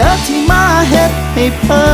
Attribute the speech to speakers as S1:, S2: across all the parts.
S1: เด้อที่มาเฮ็ดให้เพ้อ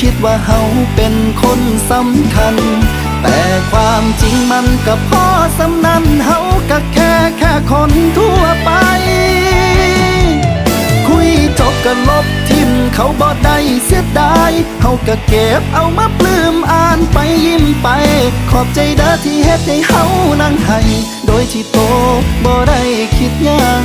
S1: คิดว่าเฮาเป็นคนสำคัญ แต่ความจริงมันก็พอสำนันเฮาก็แค่แค่คนทั่วไป คุยจบก็ลบทิมเขาบ่ได้เสียดายเฮาก็เก็บเอามาปลื้มอ่านไปยิ้มไป ขอบใจเด้อที่เฮ็ดให้เฮานั่งให้โดยที่โตบ่ได้คิดยัง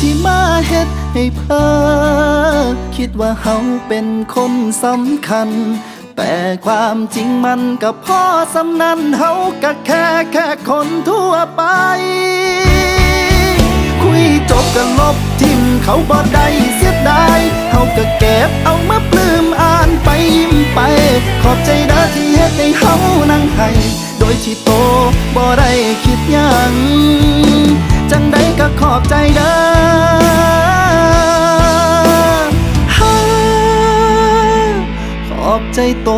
S1: ที่มาเฮ็ดให้เพ้อคิดว่าเฮาเป็นคนสำคัญ แต่ความจริงมันก็พ่อสำนันเฮาก็แค่แค่คนทั่วไป คุยจบก็ลบทิมเขาบ่ได้เสียดายเฮาก็เก็บเอามาปลื้มอ่านไปยิ้มไป ขอบใจเด้อที่เฮ็ดให้เฮานั่งให้โใจโต